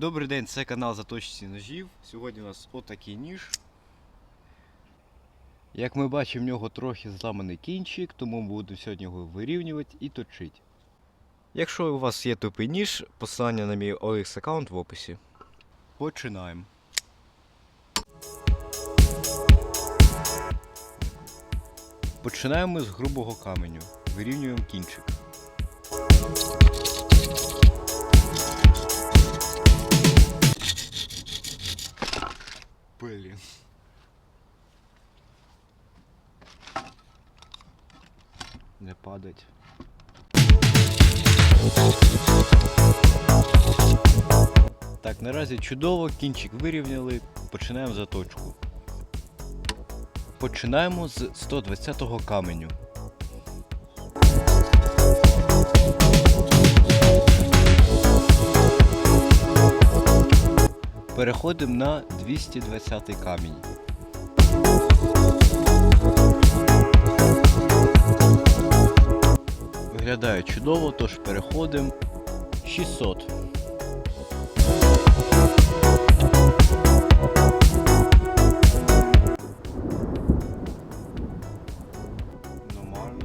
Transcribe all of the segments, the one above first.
Добрий день, це канал Заточці ножів. Сьогодні у нас отакий ніж. Як ми бачимо, в нього трохи зламаний кінчик, тому ми будемо сьогодні його вирівнювати і точити. Якщо у вас є тупий ніж, посилання на мій OX аккаунт в описі. Починаємо. Починаємо з грубого каменю. Вирівнюємо кінчик. Блін. Не падать. Так, наразі чудово, кінчик вирівняли, починаємо заточку. Починаємо з 120-го каменю. Переходимо на 220 камінь. Виглядає чудово, тож переходимо 600. Нормально.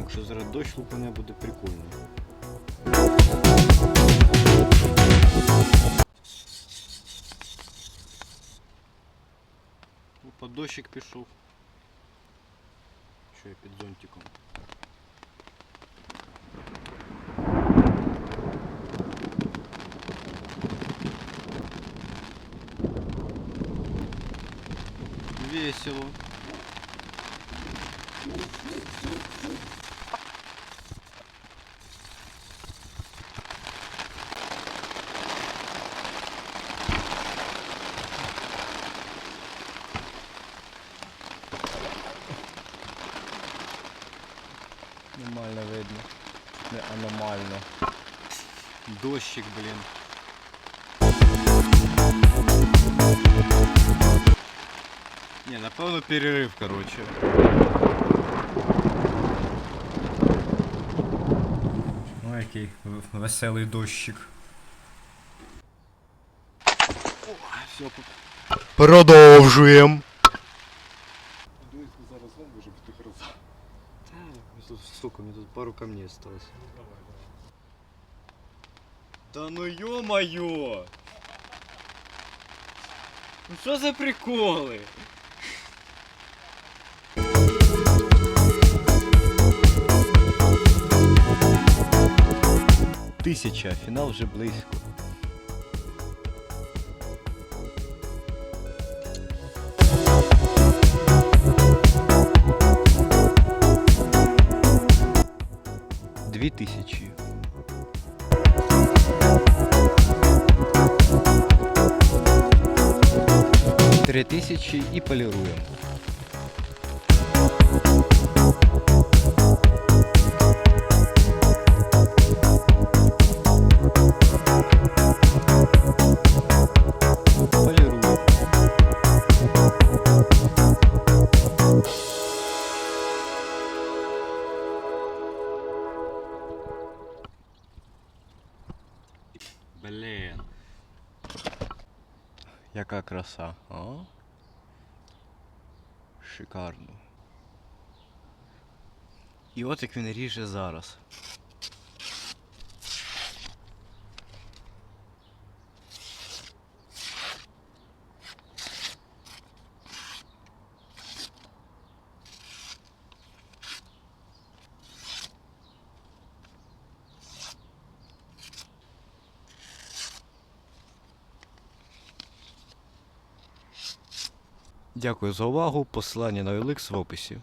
Якщо зараз дощ лупане буде прикольно. Опа, дощик пішов. Що я під зонтиком. Весело. Нормально видно. Не аномально. Дощик, блін. Не, напевно перерив, короче. Ну, який веселий дощик. Все, Продовжуємо. Сука, мне тут пару камней осталось. Да ну ё-моё! Ну что за приколы? Тисяча, фінал вже близько. Дві тисячі. Три тисячі і. Поліруємо. Блін. Яка краса, а? Шикарно. І от як він ріже зараз. Дякую за увагу. Посилання на OLX в описі.